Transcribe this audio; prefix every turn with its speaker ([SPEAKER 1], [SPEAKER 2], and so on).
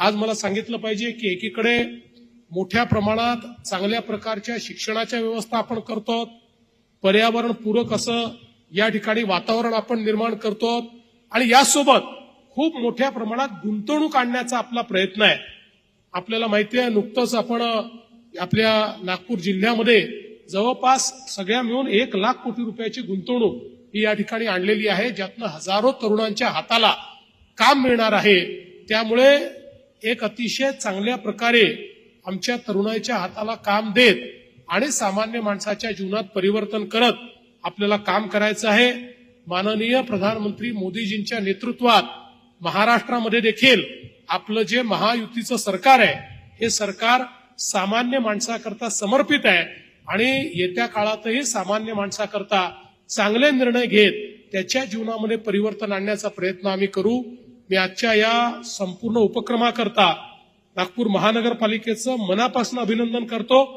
[SPEAKER 1] आज मला सांगितलं पाहिजे की एकीकडे मोठ्या प्रमाणात चांगल्या प्रकारच्या शिक्षणाच्या व्यवस्था आपण करतो पर्यावरण पूरक असं या ठिकाणी वातावरण आपण निर्माण करतो आणि यासोबत खूप मोठ्या प्रमाणात गुंतवणूक आणण्याचा आपला प्रयत्न आहे. आपल्याला माहिती आहे नुकतंच आपण आपल्या नागपूर जिल्ह्यामध्ये जवळपास सगळ्या मिळून एक लाख कोटी रुपयाची गुंतवणूक ही या ठिकाणी आणलेली आहे ज्यातनं हजारो तरुणांच्या हाताला काम मिळणार आहे. त्यामुळे एक अतिशय चांगल्या प्रकारे आमच्या तरुणाईच्या हाताला काम देत आणि सामान्य माणसाच्या जीवनात परिवर्तन करत आपल्याला काम करायचं आहे. माननीय प्रधानमंत्री मोदीजींच्या नेतृत्वात महाराष्ट्रामध्ये देखील आपलं जे महायुतीचं सरकार आहे हे सरकार सामान्य माणसाकरता समर्पित आहे आणि येत्या काळातही सामान्य माणसाकरता चांगले निर्णय घेत त्याच्या जीवनामध्ये परिवर्तन आणण्याचा प्रयत्न आम्ही करू. मी आजच्या या संपूर्ण उपक्रमाकरता नागपूर महानगरपालिकेचं मनापासून अभिनंदन करतो.